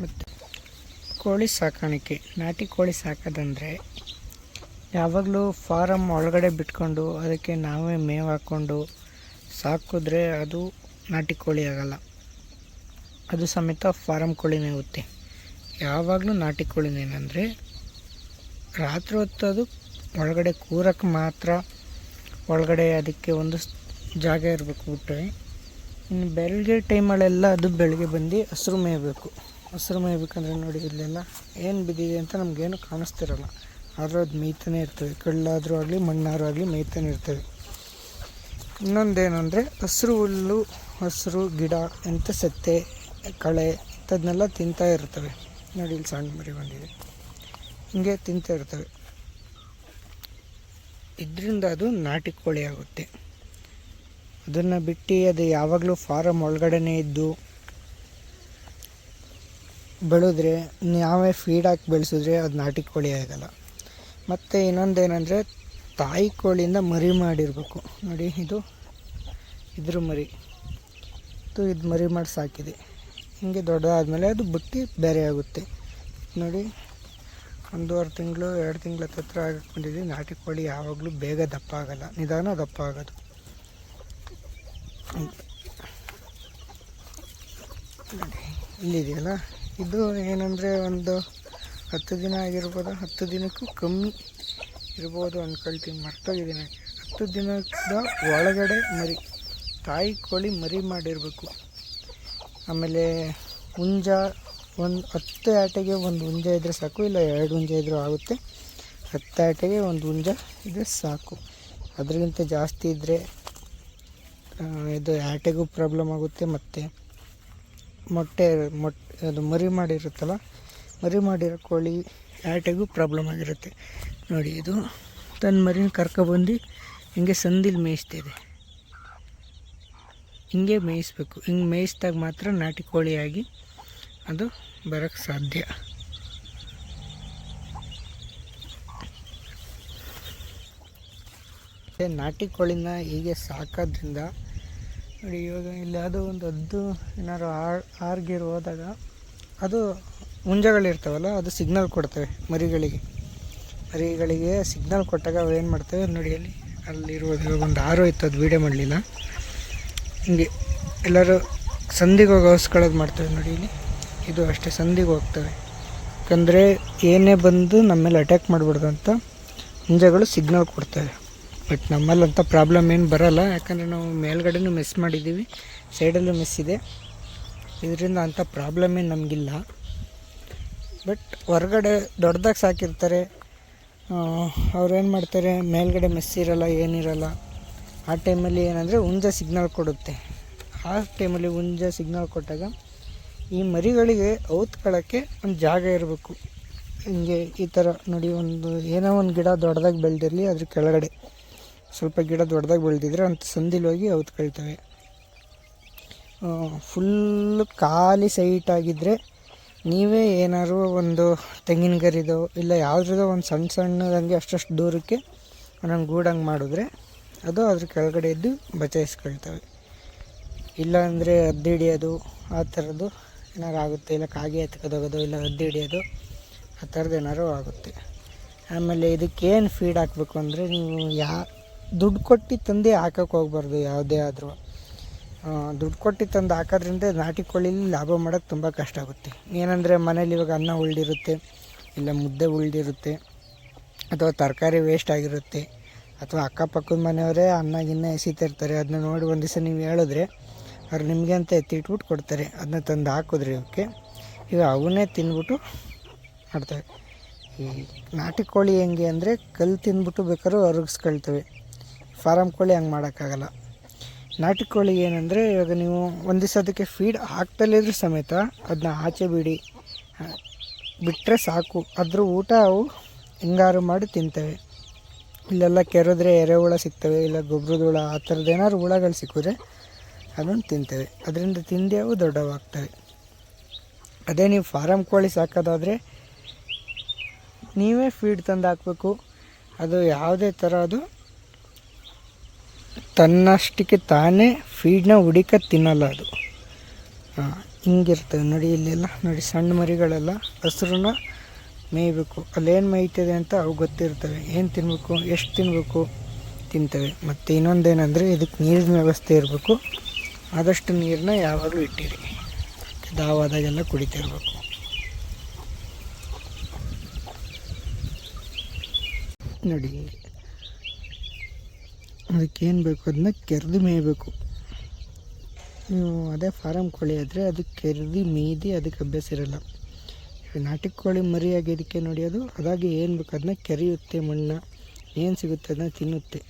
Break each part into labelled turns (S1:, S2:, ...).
S1: ಮತ್ತು ಕೋಳಿ ಸಾಕಾಣಿಕೆ, ನಾಟಿ ಕೋಳಿ ಸಾಕೋದಂದರೆ ಯಾವಾಗಲೂ ಫಾರಮ್ ಒಳಗಡೆ ಬಿಟ್ಕೊಂಡು ಅದಕ್ಕೆ ನಾವೇ ಮೇವು ಹಾಕ್ಕೊಂಡು ಸಾಕಿದ್ರೆ ಅದು ನಾಟಿ ಕೋಳಿ ಆಗಲ್ಲ. ಅದು ಸಮೇತ ಫಾರಮ್ ಕೋಳಿನೇ ಆಗುತ್ತೆ ಯಾವಾಗಲೂ ನಾಟಿ ಕೋಳಿನೇನೆಂದರೆ ರಾತ್ರಿ ಹೊತ್ತು ಅದು ಒಳಗಡೆ ಕೂರಕ್ಕೆ ಮಾತ್ರ ಒಳಗಡೆ ಅದಕ್ಕೆ ಒಂದು ಜಾಗ ಇರಬೇಕು ಬಿಟ್ಟರೆ ಇನ್ನು ಬೆಳಗ್ಗೆ ಟೈಮಲ್ಲೆಲ್ಲ ಅದು ಬೆಳಗ್ಗೆ ಬಂದು ಹಸಿರು ಮೇಯಬೇಕು. ಹಸಿರು ಮೇಯ್ಬೇಕಂದ್ರೆ ನೋಡಿ ಇಲ್ಲೆಲ್ಲ ಏನು ಬಿದ್ದಿದೆ ಅಂತ ನಮಗೇನು ಕಾಣಿಸ್ತಿರಲ್ಲ. ಆದರೂ ಅದು ಮೇಯ್ತಾನೆ ಇರ್ತವೆ ಕಳ್ಳಾದರೂ ಆಗಲಿ, ಮಣ್ಣಾದ್ರೂ ಆಗಲಿ ಮೇಯ್ತಾನೆ ಇರ್ತವೆ ಇನ್ನೊಂದೇನೆಂದರೆ ಹಸಿರು ಹುಲ್ಲು, ಹಸಿರು ಗಿಡ ಎಂಥ ಸತ್ತೆ, ಕಳೆ ಇಂಥದ್ನೆಲ್ಲ ತಿಂತಾ ಇರ್ತವೆ. ನೋಡಿ ಇಲ್ಲಿ ಸಣ್ಣ ಮರಿ ಬಂದಿದೆ. ಹಿಂಗೆ ತಿಂತಾ ಇರ್ತವೆ. ಇದರಿಂದ ಅದು ನಾಟಿ ಕೋಳಿ ಆಗುತ್ತೆ. ಅದನ್ನು ಬಿಟ್ಟು ಅದು ಯಾವಾಗಲೂ ಫಾರಮ್ ಒಳಗಡೆನೇ ಇದ್ದು ಬೆಳೆದ್ರೆ ನಾವೇ ಫೀಡ್ ಹಾಕಿ ಬೆಳೆಸಿದ್ರೆ ಅದು ನಾಟಿ ಕೋಳಿ ಆಗಲ್ಲ. ಮತ್ತು ಇನ್ನೊಂದೇನೆಂದರೆ, ತಾಯಿ ಕೋಳಿಯಿಂದ ಮರಿ ಮಾಡಿರಬೇಕು. ನೋಡಿ, ಇದು ಇದ್ರ ಮರಿ. ಇದು ಇದು ಮರಿ ಮಾಡಿ ಸಾಕಿದೆ. ಹಿಂಗೆ ದೊಡ್ಡದಾದಮೇಲೆ ಅದು ಬುಟ್ಟಿ ಬೇರೆ ಆಗುತ್ತೆ. ನೋಡಿ, ಒಂದೂವರೆ ತಿಂಗಳು, ಎರಡು ತಿಂಗಳ ಹತ್ರ ಆಗಿಕೊಂಡಿದ್ವಿ ನಾಟಿ ಕೋಳಿ ಯಾವಾಗಲೂ ಬೇಗ ದಪ್ಪ ಆಗಲ್ಲ. ನಿಧಾನ ದಪ್ಪ ಆಗೋದು. ಇಲ್ಲಿದೆಯಲ್ಲ? ಇದು ಏನಂದರೆ ಒಂದು ಹತ್ತು ದಿನ ಆಗಿರ್ಬೋದು, ಹತ್ತು ದಿನಕ್ಕೂ ಕಮ್ಮಿ ಇರ್ಬೋದು ಅಂದ್ಕೊಳ್ತೀನಿ ಮರ್ತೋಗಿದ್ದೀನಿ. ಹತ್ತು ದಿನದ ಒಳಗಡೆ ಮರಿ, ತಾಯಿ ಕೋಳಿ ಮರಿ ಮಾಡಿರಬೇಕು. ಆಮೇಲೆ ಹುಂಜ, ಒಂದು ಹತ್ತು ಆಟೆಗೆ ಒಂದು ಹುಂಜ ಇದ್ದರೆ ಸಾಕು, ಇಲ್ಲ ಎರಡು ಹುಂಜ ಇದ್ದರೂ ಆಗುತ್ತೆ. ಹತ್ತು ಆಟೆಗೆ ಒಂದು ಹುಂಜ ಇದ್ರೆ ಸಾಕು. ಅದರಿಗಿಂತ ಜಾಸ್ತಿ ಇದ್ದರೆ ಇದು ಆಟೆಗೂ ಪ್ರಾಬ್ಲಮ್ ಆಗುತ್ತೆ. ಮತ್ತು ಮೊಟ್ಟೆ ಮೊಟ್ಟೆ ಅದು ಮರಿ ಮಾಡಿರುತ್ತಲ್ಲ, ಮರಿ ಮಾಡಿರೋ ಕೋಳಿ ಆಟೆಗೂ ಪ್ರಾಬ್ಲಮ್ ಆಗಿರುತ್ತೆ. ನೋಡಿ, ಇದು ತನ್ನ ಮರಿನ ಕರ್ಕೊಬಂದು ಹಿಂಗೆ ಸಂದಿಲ್ ಮೇಯಿಸ್ತಿದೆ. ಹಿಂಗೆ ಮೇಯಿಸ್ಬೇಕು. ಹಿಂಗೆ ಮೇಯಿಸಿದಾಗ ಮಾತ್ರ ನಾಟಿ ಕೋಳಿಯಾಗಿ ಅದು ಬರೋಕ್ಕೆ ಸಾಧ್ಯ. ನಾಟಿ ಕೋಳಿನ ಹೀಗೆ ಸಾಕೋದ್ರಿಂದ, ನೋಡಿ, ಇವಾಗ ಇಲ್ಲಿ ಯಾವುದೋ ಒಂದು ಹದ್ದು ಏನಾದ್ರು ಆರ್, ಆರ್ಗಿರು ಹೋದಾಗ ಅದು ಮುಂಜಾಗಳಿರ್ತಾವಲ್ಲ, ಅದು ಸಿಗ್ನಲ್ ಕೊಡ್ತವೆ ಮರಿಗಳಿಗೆ. ಮರಿಗಳಿಗೆ ಸಿಗ್ನಲ್ ಕೊಟ್ಟಾಗ ಅವು ಏನು ಮಾಡ್ತವೆ ನೋಡಿ ಅಲ್ಲಿ ಒಂದು ಆರು ಇತ್ತು, ಅದು ವೀಡಿಯೋ ಮಾಡಲಿಲ್ಲ. ಹಿಂಗೆ ಎಲ್ಲರೂ ಸಂಧಿಗೆ ಹೋಗಿ ಹೊಸ್ಕೊಳ್ಳೋದು ಮಾಡ್ತವೆ ನೋಡಿ ಇಲ್ಲಿ ಇದು ಅಷ್ಟೇ ಸಂಧಿಗೆ ಹೋಗ್ತವೆ. ಯಾಕಂದರೆ ಏನೇ ಬಂದು ನಮ್ಮ ಮೇಲೆ ಅಟ್ಯಾಕ್ ಮಾಡಿಬಿಡ್ದು ಅಂತ ಮುಂಜಾಗಳು ಸಿಗ್ನಲ್ ಕೊಡ್ತವೆ. ಬಟ್ ನಮ್ಮಲ್ಲಂಥ ಪ್ರಾಬ್ಲಮ್ ಏನು ಬರಲ್ಲ. ಯಾಕಂದರೆ ನಾವು ಮೇಲ್ಗಡೆನೂ ಮಿಸ್ ಮಾಡಿದ್ದೀವಿ ಸೈಡಲ್ಲೂ ಮಿಸ್ ಇದೆ. ಇದರಿಂದ ಅಂಥ ಪ್ರಾಬ್ಲಮ್ ಏನು ನಮಗಿಲ್ಲ. ಬಟ್ ಹೊರಗಡೆ ದೊಡ್ಡದಾಗಿ ಸಾಕಿರ್ತಾರೆ. ಏನು ಮಾಡ್ತಾರೆ, ಮೇಲ್ಗಡೆ ಮೆಸ್ ಇರಲ್ಲ, ಏನಿರಲ್ಲ, ಆ ಟೈಮಲ್ಲಿ ಏನಂದರೆ ಹುಂಜ ಸಿಗ್ನಲ್ ಕೊಡುತ್ತೆ. ಆ ಟೈಮಲ್ಲಿ ಹುಂಜ ಸಿಗ್ನಲ್ ಕೊಟ್ಟಾಗ ಈ ಮರಿಗಳಿಗೆ ಔತ್ಕೊಳ್ಳೋಕ್ಕೆ ಒಂದು ಜಾಗ ಇರಬೇಕು. ಹಿಂಗೆ ಈ ಥರ ನೋಡಿ, ಒಂದು ಏನೋ ಒಂದು ಗಿಡ ದೊಡ್ಡದಾಗಿ ಬೆಳೆದಿರಲಿ, ಅದ್ರ ಕೆಳಗಡೆ ಸ್ವಲ್ಪ ಗಿಡ ದೊಡ್ಡದಾಗಿ ಬೆಳೆದಿದ್ರೆ ಅಂತ ಸಂದಿಲೋಗಿ ಔತ್ಕೊಳ್ತವೆ. ಫುಲ್ಲು ಖಾಲಿ ಸೈಟ್ ಆಗಿದ್ದರೆ ನೀವೇ ಏನಾದ್ರು ಒಂದು ತೆಂಗಿನ ಗರಿದೋ ಇಲ್ಲ ಯಾವುದ್ರದೋ ಒಂದು ಸಣ್ಣ ಸಣ್ಣದಂಗೆ ಅಷ್ಟಷ್ಟು ದೂರಕ್ಕೆ ಒಂದೊಂದು ಗೂಡಂಗೆ ಮಾಡಿದ್ರೆ ಅದು ಅದ್ರ ಕೆಳಗಡೆ ಇದ್ದು ಬಚಾಯಿಸ್ಕೊಳ್ತವೆ. ಇಲ್ಲ ಅಂದರೆ ಹದ್ದು ಹಿಡಿಯೋದು, ಆ ಥರದ್ದು ಏನಾರು ಆಗುತ್ತೆ, ಇಲ್ಲ ಕಾಗೆ ಎತ್ಕೋದೋಗೋದು, ಇಲ್ಲ ಹದ್ದು ಹಿಡಿಯೋದು, ಆ ಥರದ್ದು ಏನಾರು ಆಗುತ್ತೆ. ಆಮೇಲೆ ಇದಕ್ಕೇನು ಫೀಡ್ ಹಾಕಬೇಕು ಅಂದರೆ ನೀವು ಯಾ, ದುಡ್ಡು ಕೊಟ್ಟು ತಂದು ಹಾಕೋಕೆ ಹೋಗ್ಬಾರ್ದು ಯಾವುದೇ ಆದರೂ. ದುಡ್ಡು ಕೊಟ್ಟು ತಂದು ಹಾಕೋದ್ರಿಂದ ನಾಟಿ ಕೋಳಿಲಿ ಲಾಭ ಮಾಡೋಕ್ಕೆ ತುಂಬ ಕಷ್ಟ ಆಗುತ್ತೆ. ಏನಂದರೆ ಮನೇಲಿ ಇವಾಗ ಅನ್ನ ಉಳಿದಿರುತ್ತೆ, ಇಲ್ಲ ಮುದ್ದೆ ಉಳಿದಿರುತ್ತೆ, ಅಥವಾ ತರಕಾರಿ ವೇಸ್ಟ್ ಆಗಿರುತ್ತೆ, ಅಥವಾ ಅಕ್ಕಪಕ್ಕದ ಮನೆಯವರೇ ಅನ್ನ ಗಿನ್ನ ಎಸಿತಿರ್ತಾರೆ ಅದನ್ನ ನೋಡಿ ಒಂದು ದಿವಸ ನೀವು ಹೇಳಿದ್ರೆ ಅವ್ರು ನಿಮಗೆ ಅಂತ ಎತ್ತಿಟ್ಬಿಟ್ಟು ಕೊಡ್ತಾರೆ. ಅದನ್ನ ತಂದು ಹಾಕಿದ್ರೆ ಇವಕ್ಕೆ ಈಗ ಅವನ್ನೇ ತಿಂದ್ಬಿಟ್ಟು ಮಾಡ್ತವೆ. ಈ ನಾಟಿ ಕೋಳಿ ಹೆಂಗೆ ಅಂದರೆ ಕಲ್ಲು ತಿಂದ್ಬಿಟ್ಟು ಬೇಕಾದ್ರೂ ಅರಗಿಸ್ಕೊಳ್ತವೆ. ಫಾರಮ್ ಕೋಳಿ ಹಂಗೆ ಮಾಡೋಕ್ಕಾಗಲ್ಲ. ನಾಟಿ ಕೋಳಿ ಏನಂದರೆ ಇವಾಗ ನೀವು ಒಂದು ಅದಕ್ಕೆ ಫೀಡ್ ಹಾಕ್ತಲಿದ್ರು ಸಮೇತ ಅದನ್ನ ಆಚೆ ಬಿಡಿ. ಬಿಟ್ಟರೆ ಸಾಕು. ಅದ್ರ ಊಟ ಅವು ಹಿಂಗಾರು ಮಾಡಿ ತಿಂತವೆ. ಇಲ್ಲೆಲ್ಲ ಕೆರೆದ್ರೆ ಎರೆಹುಳ ಸಿಗ್ತವೆ, ಇಲ್ಲ ಗೊಬ್ಬರದ ಹುಳ, ಆ ಥರದ್ದು ಏನಾದ್ರು ಹುಳಗಳು ಸಿಕ್ಕಿದ್ರೆ ಅದನ್ನು ತಿಂತವೆ. ಅದರಿಂದ ತಿಂಡಿ ಅವು ದೊಡ್ಡವಾಗ್ತವೆ. ಅದೇ ನೀವು ಫಾರಮ್ ಕೋಳಿ ಸಾಕೋದಾದರೆ ನೀವೇ ಫೀಡ್ ತಂದು ಹಾಕಬೇಕು. ಅದು ಯಾವುದೇ ಥರ ಅದು ತನ್ನಷ್ಟಕ್ಕೆ ತಾನೇ ಫೀಡ್ನ ಹುಡಿಕ ತಿನ್ನಲ್ಲ ಅದು. ಹಾಂ ಹಿಂಗಿರ್ತವೆ ನೋಡಿ ಇಲ್ಲೆಲ್ಲ, ನೋಡಿ ಸಣ್ಣ ಮರಿಗಳೆಲ್ಲ ಹಸ್ರನ್ನ ಮೇಯಬೇಕು. ಅಲ್ಲೇನು ಮೇಯ್ತದೆ ಅಂತ ಅವು ಗೊತ್ತಿರ್ತವೆ. ಏನು ತಿನ್ನಬೇಕು ಎಷ್ಟು ತಿನ್ನಬೇಕು ತಿಂತವೆ. ಮತ್ತು ಇನ್ನೊಂದೇನೆಂದರೆ ಇದಕ್ಕೆ ನೀರಿನ ವ್ಯವಸ್ಥೆ ಇರಬೇಕು. ಆದಷ್ಟು ನೀರನ್ನ ಯಾವಾಗಲೂ ಇಟ್ಟಿರಿ. ದಾವಾದಾಗೆಲ್ಲ ಕುಡಿತಾ ಇರಬೇಕು ನೋಡಿ ಅದಕ್ಕೇನು ಬೇಕು? ಅದನ್ನ ಕೆರೆದು ಮೇಯಬೇಕು. ನೀವು ಅದೇ ಫಾರಮ್ ಕೋಳಿ ಆದರೆ ಅದು ಕೆರೆದು ಮೇಯ್ದು ಅದಕ್ಕೆ ಅಭ್ಯಾಸ ಇರಲ್ಲ. ನಾಟಿ ಕೋಳಿ ಮರಿ ಆಗಿದ್ದಕ್ಕೆ ನೋಡಿ ಅದು, ಅದಾಗಿ ಏನು ಬೇಕು ಅದನ್ನ ಕೆರೆಯುತ್ತೆ ಮಣ್ಣು. ಏನು ಸಿಗುತ್ತೆ ಅದನ್ನ ತಿನ್ನುತ್ತೆ.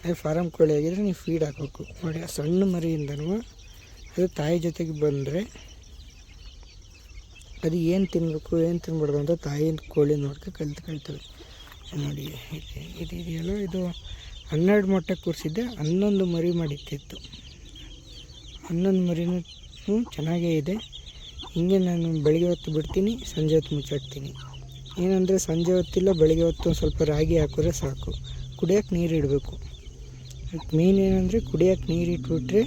S1: ಅದೇ ಫಾರಮ್ ಕೋಳಿ ಆಗಿದ್ರೆ ನೀವು ಫೀಡ್ ಹಾಕಬೇಕು. ನೋಡಿ, ಆ ಸಣ್ಣ ಮರಿಯಿಂದನೂ ಅದು ತಾಯಿ ಜೊತೆಗೆ ಬಂದರೆ ಅದು ಏನು ತಿನ್ನಬೇಕು ಏನು ತಿನ್ಬಾರ್ದು ಅಂತ ತಾಯಿ ಕೋಳಿ ನೋಡ್ಕೊ ಕಲ್ತ್ಕೊಳ್ತವೆ ನೋಡಿ ಇದು ಇದು ಇದೆಯಲ್ಲ ಇದು ಹನ್ನೆರಡು ಮೊಟ್ಟೆ ಕೂರಿಸಿದ್ದೆ, ಹನ್ನೊಂದು ಮರಿ ಮಾಡಿತ್ತಿತ್ತು ಹನ್ನೊಂದು ಮರಿನೂ ಚೆನ್ನಾಗೇ ಇದೆ. ಹಿಂಗೆ ನಾನು ಬೆಳಗ್ಗೆ ಹೊತ್ತು ಬಿಡ್ತೀನಿ, ಸಂಜೆ ಹೊತ್ತು ಮುಚ್ಚಾಡ್ತೀನಿ. ಏನಂದರೆ, ಸಂಜೆ ಹೊತ್ತಿಲ್ಲ, ಬೆಳಗ್ಗೆ ಹೊತ್ತು ಸ್ವಲ್ಪ ರಾಗಿ ಹಾಕಿದ್ರೆ ಸಾಕು. ಕುಡಿಯೋಕೆ ನೀರು ಇಡಬೇಕು. ಮೇನ್ ಏನಂದರೆ ಕುಡಿಯೋಕೆ ನೀರು ಇಟ್ಬಿಟ್ರೆ,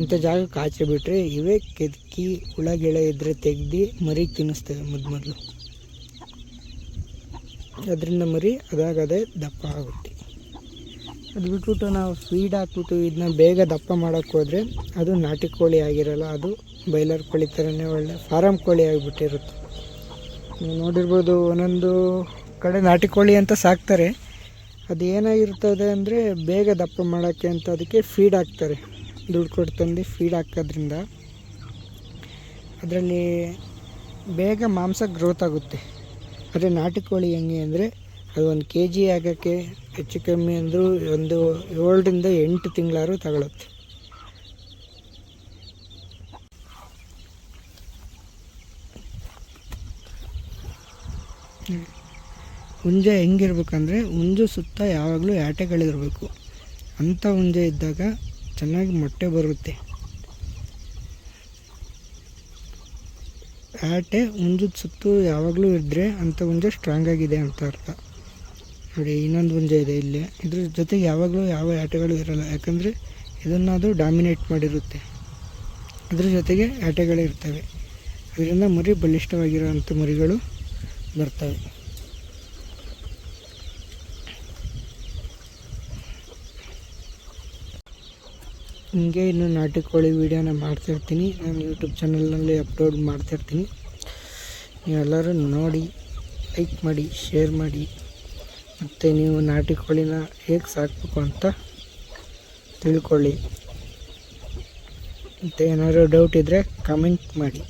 S1: ಇಂಥ ಜಾಗಕ್ಕೆ ಆಚೆ ಬಿಟ್ಟರೆ ಇವೇ ಕೆದಕಿ, ಹುಳ, ಗಿಳ ಇದ್ದರೆ ತೆಗ್ದು ಮರಿಗೆ ತಿನ್ನಿಸ್ತೇವೆ ಮೊದ್ ಮೊದಲು ಅದರಿಂದ ಮರಿ ಅದಾಗದೇ ದಪ್ಪ ಆಗುತ್ತೆ. ಅದು ಬಿಟ್ಬಿಟ್ಟು ನಾವು ಫೀಡ್ ಹಾಕ್ಬಿಟ್ಟು ಇದನ್ನ ಬೇಗ ದಪ್ಪ ಮಾಡೋಕ್ಕೆ ಹೋದರೆ ಅದು ನಾಟಿ ಕೋಳಿ ಆಗಿರಲ್ಲ, ಅದು ಬೈಲರ್ ಕೋಳಿ ಥರನೇ ಒಳ್ಳೆ ಫಾರಮ್ ಕೋಳಿ ಆಗಿಬಿಟ್ಟಿರುತ್ತೆ. ನೀವು ನೋಡಿರ್ಬೋದು ಒಂದೊಂದು ಕಡೆ ನಾಟಿ ಕೋಳಿ ಅಂತ ಸಾಕ್ತಾರೆ. ಅದು ಏನಾಗಿರ್ತದೆ ಅಂದರೆ ಬೇಗ ದಪ್ಪ ಮಾಡೋಕ್ಕೆ ಅಂತ ಅದಕ್ಕೆ ಫೀಡ್ ಹಾಕ್ತಾರೆ. ದುಡ್ಡು ಕೊಟ್ಟು ತಂದು ಫೀಡ್ ಹಾಕೋದ್ರಿಂದ ಅದರಲ್ಲಿ ಬೇಗ ಮಾಂಸ ಗ್ರೋತ್ ಆಗುತ್ತೆ. ಆದರೆ ನಾಟಿ ಕೋಳಿ ಹೆಂಗೆ ಅಂದರೆ ಅದು ಒಂದು ಕೆ ಜಿ ಆಗೋಕ್ಕೆ ಹೆಚ್ಚು ಕಮ್ಮಿ ಅಂದರೂ ಒಂದು ಏಳರಿಂದ ಎಂಟು ತಿಂಗಳಾರು ತಗೊಳುತ್ತೆ. ಹುಂಜ ಹುಂಜೆ ಹೆಂಗಿರ್ಬೇಕಂದ್ರೆ ಹುಂಜು ಸುತ್ತ ಯಾವಾಗಲೂ ಆಟೆಗಳಿರಬೇಕು ಅಂಥ ಹುಂಜೆ ಇದ್ದಾಗ ಚೆನ್ನಾಗಿ ಮೊಟ್ಟೆ ಬರುತ್ತೆ. ಆಟೆ ಹುಂಜದ ಸುತ್ತು ಯಾವಾಗಲೂ ಇದ್ದರೆ ಅಂಥ ಹುಂಜೆ ಸ್ಟ್ರಾಂಗ್ ಆಗಿದೆ ಅಂತ ಅರ್ಥ. ನೋಡಿ, ಇನ್ನೊಂದು ಮುಂಜೆ ಇದೆ ಇಲ್ಲಿ. ಇದ್ರ ಜೊತೆಗೆ ಯಾವಾಗಲೂ ಯಾವ ಆಟಗಳು ಇರಲ್ಲ. ಯಾಕಂದರೆ ಇದನ್ನು ಅದು ಡಾಮಿನೇಟ್ ಮಾಡಿರುತ್ತೆ. ಅದ್ರ ಜೊತೆಗೆ ಆಟಗಳು ಇರ್ತವೆ. ಅದರಿಂದ ಮರಿ ಬಲಿಷ್ಠವಾಗಿರುವಂಥ ಮರಿಗಳು ಬರ್ತವೆ. ಹಿಂಗೆ ಇನ್ನು ನಾಟಿ ಕೋಳಿ ವೀಡಿಯೋನ ಮಾಡ್ತಿರ್ತೀನಿ. ನಾನು ಯೂಟ್ಯೂಬ್ ಚಾನಲ್ನಲ್ಲಿ ಅಪ್ಲೋಡ್ ಮಾಡ್ತಿರ್ತೀನಿ. ನೀವೆಲ್ಲರೂ ನೋಡಿ ಲೈಕ್ ಮಾಡಿ ಶೇರ್ ಮಾಡಿ, ಮತ್ತು ನೀವು ನಾಟಿ ಕೋಳಿನ ಹೇಗೆ ಸಾಕಬೇಕು ಅಂತ ತಿಳ್ಕೊಳ್ಳಿ. ಮತ್ತು ಏನಾದರೂ ಡೌಟ್ ಇದ್ದರೆ ಕಮೆಂಟ್ ಮಾಡಿ.